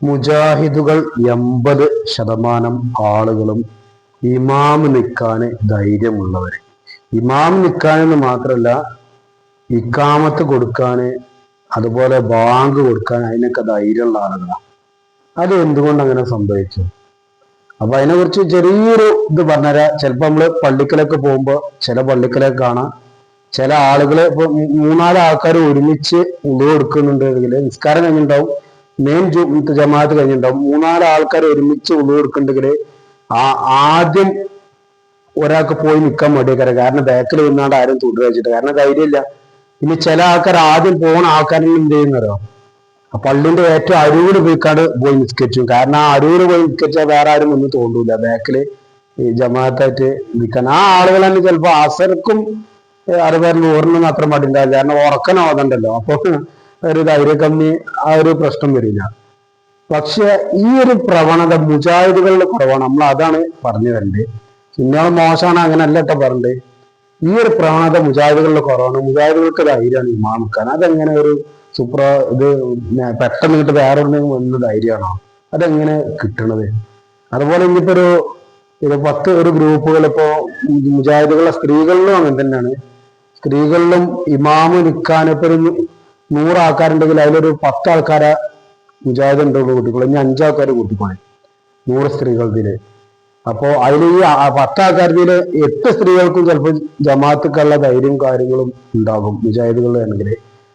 മുജാഹിദുകൾ എൺപത് ശതമാനം ആളുകളും ഇമാം നിൽക്കാൻ ധൈര്യമുള്ളവർ ഇമാം നിൽക്കാൻ എന്ന് മാത്രമല്ല ഇക്കാമത്ത് കൊടുക്കാൻ അതുപോലെ ബാങ്ക് കൊടുക്കാൻ അതിനൊക്കെ ധൈര്യമുള്ള ആളുകളാണ് അത് എന്തുകൊണ്ട് അങ്ങനെ സംഭവിച്ചു? അപ്പൊ അതിനെക്കുറിച്ച് ചെറിയൊരു ഇത് പറഞ്ഞുതരാം ചിലപ്പോൾ നമ്മൾ പള്ളിക്കലൊക്കെ പോകുമ്പോൾ ചില പള്ളിക്കലൊക്കെ കാണാം. ചില ആളുകൾ ഇപ്പൊ മൂന്നാൽ ആൾക്കാർ ഒരുമിച്ച് ഉള്ളു കൊടുക്കുന്നുണ്ടെങ്കിൽ നിസ്കാരം കഴിഞ്ഞിട്ടുണ്ടാവും. മെയിൻ ജമാഅത്ത് കഴിഞ്ഞിട്ടുണ്ടാവും. മൂന്നാൽ ആൾക്കാർ ഒരുമിച്ച് ഉള്ളു കൊടുക്കുന്നുണ്ടെങ്കിൽ ആ ആദ്യം ഒരാൾക്ക് പോയി നിൽക്കാൻ മടിയേക്കാരം കാരണം ബാക്കിൽ നിന്നാണ്ട് ആരും തുടരെ വെച്ചിട്ട് കാരണം ധൈര്യമില്ല. ഇനി ചില ആൾക്കാർ ആദ്യം പോകുന്ന ആൾക്കാരെ എന്ത് ചെയ്യുന്നറിയോ? പള്ളിന്റെ ഏറ്റവും അരൂര് പോയിക്കാണ്ട് പോയി നിസ്കരിച്ചു. കാരണം ആ അരൂര് പോയി നിസ്കരിച്ചാൽ വേറെ ആരും ഒന്നും തോന്നൂല. ബാക്കിൽ ഈ ജമാഅത്തായിട്ട് നിൽക്കാൻ ആ ആളുകൾ തന്നെ ചിലപ്പോ അസർക്കും അറുപതിന് നൂറിനും അത്ര മടിണ്ടാവില്ല കാരണം ഉറക്കനാവുന്നുണ്ടല്ലോ അപ്പൊ ഒരു ധൈര്യ കമ്മി ആ ഒരു പ്രശ്നം വരില്ല. പക്ഷെ ഈ ഒരു പ്രവണത മുജാഹിദുകളുടെ കുറവാണ് നമ്മൾ അതാണ് പറഞ്ഞു തരേണ്ടത് ഇന്നോളം മോശമാണ് അങ്ങനല്ല കേട്ടോ പറഞ്ഞത്. ഈ ഒരു പ്രവണത മുജാഹിദുകളുടെ കുറവാണ്. മുജാഹിദുകൾക്ക് ധൈര്യമാണ് ഇമാം നിൽക്കാൻ അതെങ്ങനെ ഒരു സുപ്ര ഇത് പെട്ടെന്ന് കിട്ടി വേറെ ഒന്നും വന്ന ധൈര്യമാണോ? അതെങ്ങനെ കിട്ടണത്? അതുപോലെ ഇനിയിപ്പോ ഒരു ഇത് പത്ത് ഒരു ഗ്രൂപ്പുകൾ ഇപ്പോ മുജാഹിദുകളുടെ സ്ത്രീകളിലും അങ്ങനെ തന്നെയാണ്. സ്ത്രീകളിലും ഇമാമ് നിൽക്കാൻ ഇപ്പൊ നൂറ് ആൾക്കാരുണ്ടെങ്കിൽ അതിലൊരു പത്ത് ആൾക്കാരെ മുജാഹിദ് ഉണ്ടോ കൂട്ടിക്കോളൂ. ഇനി അഞ്ചാൾക്കാർ കൂട്ടിക്കോളെ. നൂറ് സ്ത്രീകൾക്കിൽ അപ്പോ അതിൽ ഈ പത്ത് ആൾക്കാർക്ക് എട്ട് സ്ത്രീകൾക്കും ചിലപ്പോൾ ജമാഅത്തുക്കുള്ള ധൈര്യവും കാര്യങ്ങളും ഉണ്ടാകും മുജാഹിദുകളാണെങ്കിൽ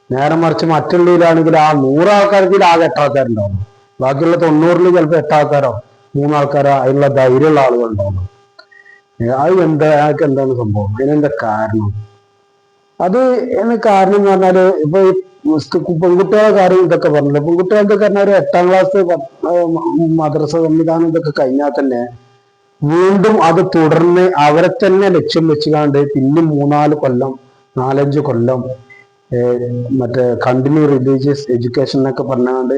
നേരെ മറിച്ച് മറ്റുള്ളവരാണെങ്കിൽ ആ നൂറ് ആൾക്കാർക്ക് ആകെ എട്ട് ആൾക്കാരുണ്ടാവും. ബാക്കിയുള്ള തൊണ്ണൂറിൽ ചിലപ്പോൾ എട്ട് ആൾക്കാരോ മൂന്നാൾക്കാരോ അതിനുള്ള ധൈര്യമുള്ള ആളുകൾ ഉണ്ടാവും അത് എന്താ അതൊക്കെ എന്താണ് സംഭവം? അതിനെന്താ കാരണം? അത് എന്ന് കാരണം എന്ന് പറഞ്ഞാൽ ഇപ്പൊ പെൺകുട്ടികളെ കാര്യം ഇതൊക്കെ പറഞ്ഞില്ല പെൺകുട്ടികൾക്ക് പറഞ്ഞാൽ എട്ടാം ക്ലാസ് മദ്രസ സംവിധാനം ഇതൊക്കെ കഴിഞ്ഞാൽ തന്നെ വീണ്ടും അത് തുടർന്ന് അവരെ തന്നെ ലക്ഷ്യം വെച്ചുകാണ്ട് പിന്നെ മൂന്നാൽ കൊല്ലം നാലഞ്ച് കൊല്ലം മറ്റേ കണ്ടിന്യൂ റിലീജിയസ് എഡ്യൂക്കേഷൻ എന്നൊക്കെ പറഞ്ഞാണ്ട്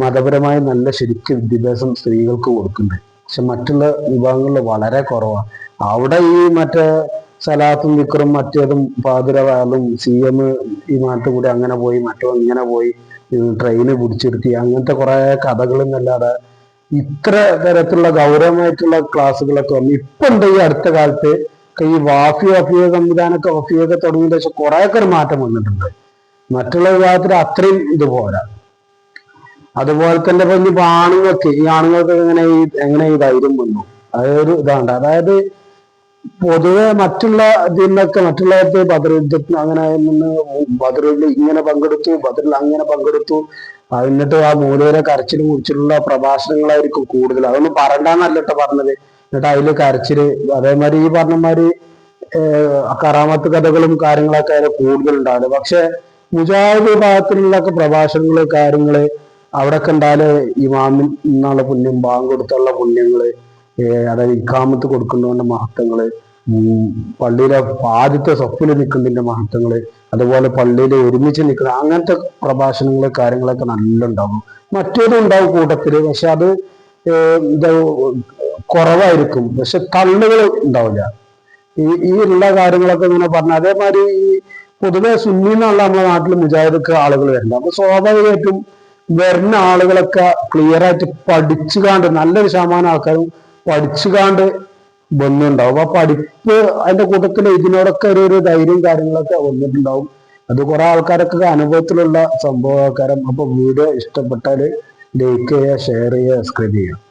മതപരമായ നല്ല ശരിക്ക് വിദ്യാഭ്യാസം സ്ത്രീകൾക്ക് കൊടുക്കുന്നുണ്ട്. പക്ഷെ മറ്റുള്ള വിഭാഗങ്ങളിൽ വളരെ കുറവാണ് അവിടെ ഈ മറ്റേ സലാത്തും വിക്രം മറ്റേതും പാതിരവാലും സി എം ഈ നാട്ടിൽ കൂടി അങ്ങനെ പോയി മറ്റോ ഇങ്ങനെ പോയി ട്രെയിന് പിടിച്ചിരുത്തി അങ്ങനത്തെ കുറെ കഥകളെന്നല്ലാതെ ഇത്ര തരത്തിലുള്ള ഗൗരവമായിട്ടുള്ള ക്ലാസ്സുകളൊക്കെ വന്നു. ഇപ്പൊ ഉണ്ട് ഈ അടുത്ത കാലത്ത് ഈ വാഫി വഫിയ സംവിധാനമൊക്കെ വഫിയൊക്കെ തുടങ്ങിയ ശേഷം ഒക്കെ ഒരു മാറ്റം വന്നിട്ടുണ്ട്. മറ്റുള്ള വിഭാഗത്തിൽ അത്രയും ഇത് പോരാ. അതുപോലെ തന്നെ ഇപ്പൊ ഇനിയിപ്പോ ആണുങ്ങൾക്ക് ഈ ആണുങ്ങൾക്ക് എങ്ങനെ ഈ എങ്ങനെ ഈ ധൈര്യം വന്നു? അതൊരു ഇതാണ്ട്. അതായത് പൊതുവെ മറ്റുള്ള ഇതിനൊക്കെ മറ്റുള്ളവർക്ക് ബദറുദ്ധത്തിന് അങ്ങനെ നിന്ന് ബദറിൽ ഇങ്ങനെ പങ്കെടുത്തു ബദറിൽ അങ്ങനെ പങ്കെടുത്തു. എന്നിട്ട് ആ മൂലവരെ കരച്ചിൽ കുറിച്ചിട്ടുള്ള പ്രഭാഷണങ്ങളായിരിക്കും കൂടുതൽ. അതൊന്നും പറയണ്ടെന്നല്ല കേട്ടോ പറഞ്ഞത്. എന്നിട്ട് അതിൽ കരച്ചിൽ അതേമാതിരി ഈ പറഞ്ഞമാതിരി കറാമത്ത് കഥകളും കാര്യങ്ങളൊക്കെ അതിൽ കൂടുതലുണ്ടാവില്ല പക്ഷെ മുജാഹിദ് വിഭാഗത്തിലുള്ളൊക്കെ പ്രഭാഷണങ്ങൾ കാര്യങ്ങൾ അവിടെയൊക്കെ ഉണ്ടാൽ ഇമാമിൽ നിന്നുള്ള പുണ്യം ബാങ്ക് കൊടുത്തുള്ള പുണ്യങ്ങൾ അതായത് ഇക്കാമത്ത് കൊടുക്കുന്നതിന്റെ മഹത്വങ്ങൾ പള്ളിയിലെ ആദ്യത്തെ സ്വപ്പിൽ നിൽക്കുന്നതിന്റെ മഹത്വങ്ങൾ അതുപോലെ പള്ളിയിൽ ഒരുമിച്ച് നിൽക്കുന്ന അങ്ങനത്തെ പ്രഭാഷണങ്ങൾ കാര്യങ്ങളൊക്കെ നല്ല ഉണ്ടാകും മറ്റേതും ഉണ്ടാവും കൂട്ടത്തിൽ പക്ഷെ അത് കുറവായിരിക്കും. പക്ഷെ തള്ളുകൾ ഉണ്ടാവില്ല. ഈ ഈ ഉള്ള കാര്യങ്ങളൊക്കെ ഇങ്ങനെ പറഞ്ഞു അതേമാതിരി ഈ പൊതുവെ സുന്നി എന്നുള്ള നമ്മുടെ നാട്ടിൽ മുജാഹിദൊക്കെ ആളുകൾ വരുന്നുണ്ട്. അപ്പൊ സ്വാഭാവികമായിട്ടും വരുന്ന ആളുകളൊക്കെ ക്ലിയർ ആയിട്ട് പഠിച്ചുകാണ്ട് നല്ലൊരു ശതമാനം ആൾക്കാരും പഠിച്ചുകാണ്ട് വന്നിട്ടുണ്ടാവും. അപ്പൊ പഠിപ്പ് അതിന്റെ കൂട്ടത്തിൽ ഇതിനോടൊക്കെ ഒരു ഒരു ധൈര്യം കാര്യങ്ങളൊക്കെ വന്നിട്ടുണ്ടാവും. അത് കുറെ ആൾക്കാരൊക്കെ അനുഭവത്തിലുള്ള സംഭവ ആൾക്കാരും അപ്പൊ വീഡിയോ ഇഷ്ടപ്പെട്ടാൽ ലൈക്ക് ചെയ്യുക ഷെയർ ചെയ്യുക സബ്സ്ക്രൈബ് ചെയ്യുക.